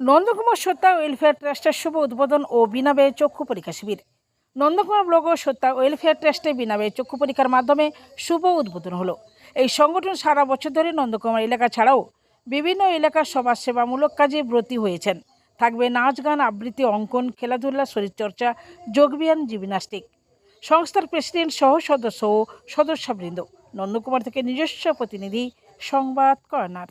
নন্দকুমার সত্তা ওয়েলফেয়ার ট্রাস্টের শুভ উদ্বোধন ও বিনা ব্যয়ে চক্ষু পরীক্ষা শিবির। নন্দকুমার ব্লক ও সত্তা ওয়েলফেয়ার ট্রাস্টে বিনা ব্যয়ে চক্ষু পরীক্ষার মাধ্যমে শুভ উদ্বোধন হলো। এই সংগঠন সারা বছর ধরে নন্দকুমার এলাকা ছাড়াও বিভিন্ন এলাকার সমাজসেবামূলক কাজে ব্রতী হয়েছেন। থাকবে নাচ, গান, আবৃত্তি, অঙ্কন, খেলাধুলা, শরীরচর্চা, যোগব্যায়াম, জিমনাস্টিক। সংস্থার প্রেসিডেন্ট সহ সদস্য ও সদস্যবৃন্দ। নন্দকুমার থেকে নিজস্ব প্রতিনিধি, সংবাদ কর্নার।